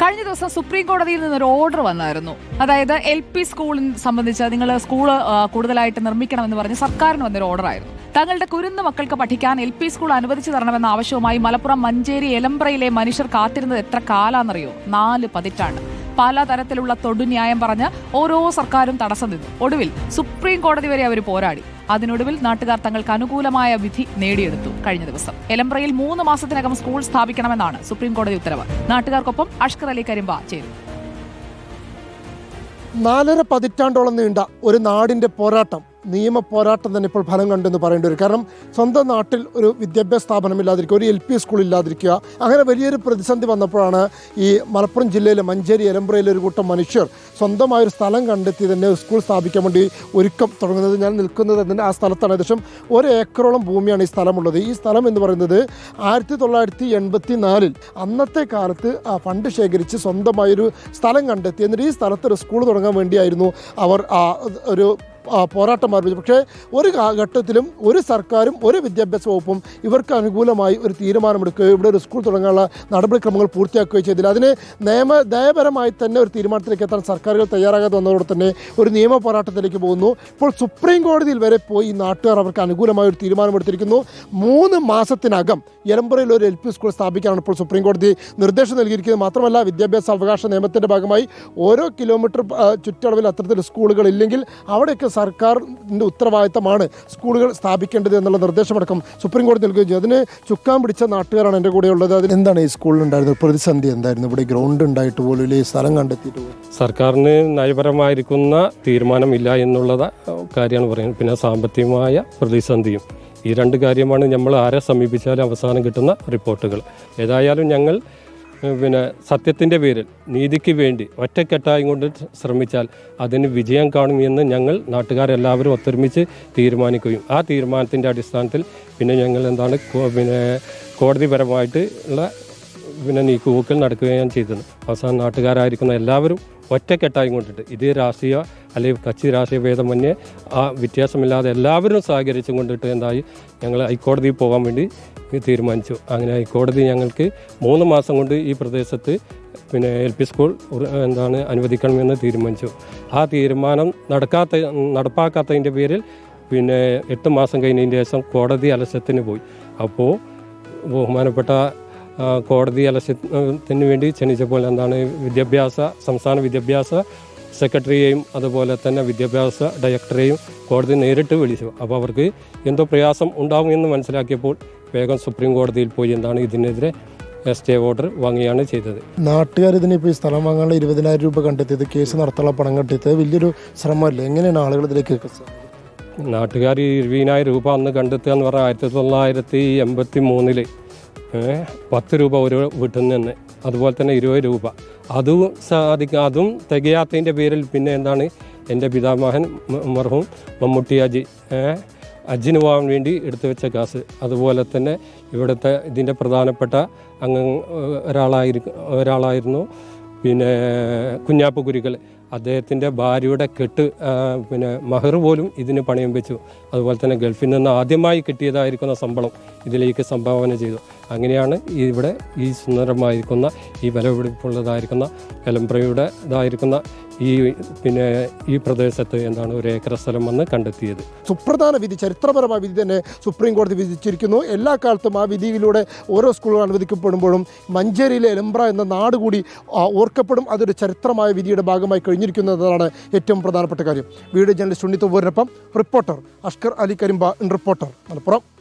കഴിഞ്ഞ ദിവസം സുപ്രീം കോടതിയിൽ നിന്നൊരു ഓർഡർ വന്നായിരുന്നു. അതായത് എൽ പി സ്കൂളിൽ സംബന്ധിച്ച് നിങ്ങൾ സ്കൂൾ കൂടുതലായിട്ട് നിർമ്മിക്കണമെന്ന് പറഞ്ഞ് സർക്കാരിന് വന്നൊരു ഓർഡർ ആയിരുന്നു. തങ്ങളുടെ കുരുന്ന് മക്കൾക്ക് പഠിക്കാൻ എൽ പി സ്കൂൾ അനുവദിച്ചു തരണമെന്ന ആവശ്യവുമായി മലപ്പുറം മഞ്ചേരി എലമ്പ്രയിലെ മനുഷ്യർ കാത്തിരുന്നത് എത്ര കാലാന്നറിയോ നാല് പതിറ്റാണ്ട്. പലതരത്തിലുള്ള തൊടുന്യായം പറഞ്ഞ് ഓരോ സർക്കാരും തടസ്സം നിന്നു. ഒടുവിൽ സുപ്രീം കോടതി വരെ അവർ പോരാടി. അതിനൊടുവിൽ നാട്ടുകാർ തങ്ങൾക്ക് അനുകൂലമായ വിധി നേടിയെടുത്തു കഴിഞ്ഞ ദിവസം. എലമ്പ്രയിൽ മൂന്ന് മാസത്തിനകം സ്കൂൾ സ്ഥാപിക്കണമെന്നാണ് സുപ്രീം കോടതി ഉത്തരവ്. നാട്ടുകാർക്കൊപ്പം അഷ്കർ അലി കരിമ്പ ചേരും നാലര പതിറ്റാണ്ടോളം നീണ്ട ഒരു നാടിന്റെ പോരാട്ടം നിയമ പോരാട്ടം തന്നെ ഇപ്പോൾ ഫലം കണ്ടെന്ന് പറയേണ്ടി വരും. കാരണം സ്വന്തം നാട്ടിൽ ഒരു വിദ്യാഭ്യാസ സ്ഥാപനം ഇല്ലാതിരിക്കുക ഒരു എൽ പി സ്കൂൾ ഇല്ലാതിരിക്കുക അങ്ങനെ വലിയൊരു പ്രതിസന്ധി വന്നപ്പോഴാണ് ഈ മലപ്പുറം ജില്ലയിലെ മഞ്ചേരി എലമ്പ്രയിലെ ഒരു കൂട്ടം മനുഷ്യർ സ്വന്തമായൊരു സ്ഥലം കണ്ടെത്തി തന്നെ സ്കൂൾ സ്ഥാപിക്കാൻ വേണ്ടി ഒരുക്കം തുടങ്ങുന്നത്. ഞാൻ നിൽക്കുന്നത് തന്നെ ആ സ്ഥലത്താണ്. ഏകദേശം ഒരു ഏക്കറോളം ഭൂമിയാണ് ഈ സ്ഥലമുള്ളത്. ഈ സ്ഥലം എന്ന് പറയുന്നത് ആയിരത്തി തൊള്ളായിരത്തി എൺപത്തി നാലിൽ അന്നത്തെ കാലത്ത് ആ ഫണ്ട് ശേഖരിച്ച് സ്വന്തമായൊരു സ്ഥലം കണ്ടെത്തി. എന്നിട്ട് ഈ സ്ഥലത്ത് ഒരു സ്കൂൾ തുടങ്ങാൻ വേണ്ടിയായിരുന്നു അവർ ആ ഒരു പോരാട്ടം ആരംഭിച്ചു. പക്ഷേ ഒരു ഘട്ടത്തിലും ഒരു സർക്കാരും ഒരു വിദ്യാഭ്യാസ വകുപ്പും ഇവർക്ക് അനുകൂലമായി ഒരു തീരുമാനമെടുക്കുകയോ ഇവിടെ ഒരു സ്കൂൾ തുടങ്ങാനുള്ള നടപടിക്രമങ്ങൾ പൂർത്തിയാക്കുകയോ ചെയ്തില്ല. അതിന് നിയമ നയപരമായി തന്നെ ഒരു തീരുമാനത്തിലേക്ക് എത്താൻ സർക്കാരുകൾ തയ്യാറാകാതെ വന്നതോടെ തന്നെ ഒരു നിയമ പോരാട്ടത്തിലേക്ക് പോകുന്നു. ഇപ്പോൾ സുപ്രീം കോടതിയിൽ വരെ പോയി നാട്ടുകാർ അവർക്ക് അനുകൂലമായ ഒരു തീരുമാനമെടുത്തിരിക്കുന്നു. മൂന്ന് മാസത്തിനകം എലമ്പുറയിൽ ഒരു എൽ പി സ്കൂൾ സ്ഥാപിക്കാനാണ് ഇപ്പോൾ സുപ്രീം കോടതി നിർദ്ദേശം നൽകിയിരിക്കുന്നത്. മാത്രമല്ല വിദ്യാഭ്യാസ അവകാശ നിയമത്തിന്റെ ഭാഗമായി ഓരോ കിലോമീറ്റർ ചുറ്റളവിൽ അത്തരത്തിൽ സ്കൂളുകൾ ഇല്ലെങ്കിൽ അവിടെയൊക്കെ സർക്കാരിന്റെ ഉത്തരവാദിത്തമാണ് സ്കൂളുകൾ സ്ഥാപിക്കേണ്ടത് എന്നുള്ള നിർദ്ദേശമടക്കം സുപ്രീം കോടതി നൽകുകയും ചെയ്തു. അതിന് ചുക്കാൻ പിടിച്ച നാട്ടുകാരാണ് എന്റെ കൂടെ ഉള്ളത് അതിന് എന്താണ് ഈ സ്കൂളിൽ ഉണ്ടായിരുന്നത് പ്രതിസന്ധി? എന്തായിരുന്നു? ഇവിടെ ഗ്രൗണ്ട് ഉണ്ടായിട്ട് പോലും ഇല്ലേ? ഈ സ്ഥലം കണ്ടെത്തിയിട്ട് പോലും? സർക്കാരിന് നയപരമായിരിക്കുന്ന തീരുമാനമില്ല എന്നുള്ളത് കാര്യമാണ് പറയുന്നത്. പിന്നെ സാമ്പത്തികമായ പ്രതിസന്ധിയും. ഈ രണ്ട് കാര്യമാണ് നമ്മൾ ആരെ സമീപിച്ചാലും അവസാനം കിട്ടുന്ന റിപ്പോർട്ടുകൾ. ഏതായാലും ഞങ്ങൾ പിന്നെ സത്യത്തിന്റെ പേരിൽ നീതിക്ക് വേണ്ടി ഒറ്റക്കെട്ടായി കൊണ്ട് ശ്രമിച്ചാൽ അതിന് വിജയം കാണുമെന്ന് ഞങ്ങൾ നാട്ടുകാരെല്ലാവരും ഒത്തൊരുമിച്ച് തീരുമാനിക്കുകയും ആ തീരുമാനത്തിന്റെ അടിസ്ഥാനത്തിൽ പിന്നെ ഞങ്ങൾ എന്താണ് പിന്നെ കോടതിപരമായിട്ട് ഉള്ള പിന്നെ നീക്കുപോക്കൽ നടക്കുകയാണ് ചെയ്തത്. അവസാനം നാട്ടുകാരായിരിക്കുന്ന എല്ലാവരും ഒറ്റക്കെട്ടായി കൊണ്ടിട്ട് ഇത് രാഷ്ട്രീയ അല്ലെങ്കിൽ കച്ചി രാഷ്ട്രീയ ഭേദമന്യേ ആ വ്യത്യാസമില്ലാതെ എല്ലാവരും സഹകരിച്ചും കൊണ്ടിട്ട് എന്തായി? ഞങ്ങൾ ഹൈക്കോടതിയിൽ പോകാൻ വേണ്ടി തീരുമാനിച്ചു. അങ്ങനെ ഹൈക്കോടതി ഞങ്ങൾക്ക് മൂന്ന് മാസം കൊണ്ട് ഈ പ്രദേശത്ത് പിന്നെ എൽ പി സ്കൂൾ എന്താണ് അനുവദിക്കണമെന്ന് തീരുമാനിച്ചു. ആ തീരുമാനം നടക്കാത്ത നടപ്പാക്കാത്തതിന്റെ പേരിൽ പിന്നെ എട്ട് മാസം കഴിഞ്ഞതിന് ശേഷം കോടതി അലസ്യത്തിന് പോയി. അപ്പോൾ ബഹുമാനപ്പെട്ട കോടതി അലസ്യത്തിന് വേണ്ടി ക്ഷണിച്ചപ്പോൾ എന്താണ് വിദ്യാഭ്യാസ സംസ്ഥാന വിദ്യാഭ്യാസ സെക്രട്ടറിയെയും അതുപോലെ തന്നെ വിദ്യാഭ്യാസ ഡയറക്ടറെയും കോടതി നേരിട്ട് വിളിച്ചു. അപ്പോൾ അവർക്ക് എന്തോ പ്രയാസം ഉണ്ടാകും എന്ന് മനസ്സിലാക്കിയപ്പോൾ വേഗം സുപ്രീം കോടതിയിൽ പോയി എന്താണ് ഇതിനെതിരെ സ്റ്റേ ഓർഡർ വാങ്ങുകയാണ് ചെയ്തത്. നാട്ടുകാർ ഇതിനിപ്പോൾ ഈ സ്ഥലം വാങ്ങാനുള്ള ഇരുപതിനായിരം രൂപ കണ്ടെത്തിയത് കേസ് നടത്താനുള്ള പണം കണ്ടെത്തിയത് വലിയൊരു ശ്രമമല്ലേ? എങ്ങനെയാണ് ആളുകൾ ഇതിലേക്ക്? നാട്ടുകാർ ഇരുപതിനായിരം രൂപ അന്ന് കണ്ടെത്തുക എന്ന് പറഞ്ഞാൽ ആയിരത്തി തൊള്ളായിരത്തി എൺപത്തി മൂന്നിൽ പത്ത് രൂപ ഒരു വീട്ടിൽ നിന്ന് അതുപോലെ തന്നെ ഇരുപത് രൂപ. അതും സാധിക്കും അതും തികയാത്തതിന്റെ പേരിൽ പിന്നെ എന്താണ്? എന്റെ പിതാമഹൻ മർഹും മമ്മൂട്ടി അജി അജിന് പോകാൻ വേണ്ടി എടുത്തു വെച്ച കാസ്. അതുപോലെ തന്നെ ഇവിടുത്തെ ഇതിന്റെ പ്രധാനപ്പെട്ട അംഗ ഒരാളായിരിക്കും ഒരാളായിരുന്നു. പിന്നെ കുഞ്ഞാപ്പ് കുരിക്കൽ അദ്ദേഹത്തിന്റെ ഭാര്യയുടെ കെട്ട് പിന്നെ മഹർ പോലും ഇതിന് പണയം വെച്ചു. അതുപോലെ തന്നെ ഗൾഫിൽ നിന്ന് ആദ്യമായി കിട്ടിയതായിരിക്കുന്ന ശമ്പളം ഇതിലേക്ക് സംഭാവന ചെയ്തു. അങ്ങനെയാണ് ഇവിടെ ഈ സുന്ദരമായിരിക്കുന്ന ഈ വിലപിടിപ്പുള്ളതായിരിക്കുന്ന കലമ്പ്രയുടെ ഇതായിരിക്കുന്ന ഈ പിന്നെ ഈ പ്രദേശത്ത് എന്താണ് ഒരു ഏക്കർ സ്ഥലം വന്ന് കണ്ടെത്തിയത്. സുപ്രധാന വിധി ചരിത്രപരമായ വിധി തന്നെ സുപ്രീം കോടതി വിധിച്ചിരിക്കുന്നു. എല്ലാ കാലത്തും ആ വിധിയിലൂടെ ഓരോ സ്കൂളുകൾ അനുവദിക്കപ്പെടുമ്പോഴും മഞ്ചേരിയിലെ എലംബ്ര എന്ന നാട് കൂടി ഓർക്കപ്പെടും. അതൊരു ചരിത്രമായ വിധിയുടെ ഭാഗമായി കഴിഞ്ഞിരിക്കുന്നു എന്നതാണ് ഏറ്റവും പ്രധാനപ്പെട്ട കാര്യം. വീഡിയോ ജേർണലിസ്റ്റ് ഉണ്ണിത്തൂരിനൊപ്പം റിപ്പോർട്ടർ അഷ്കർ അലി കരിമ്പ റിപ്പോർട്ടർ മലപ്പുറം.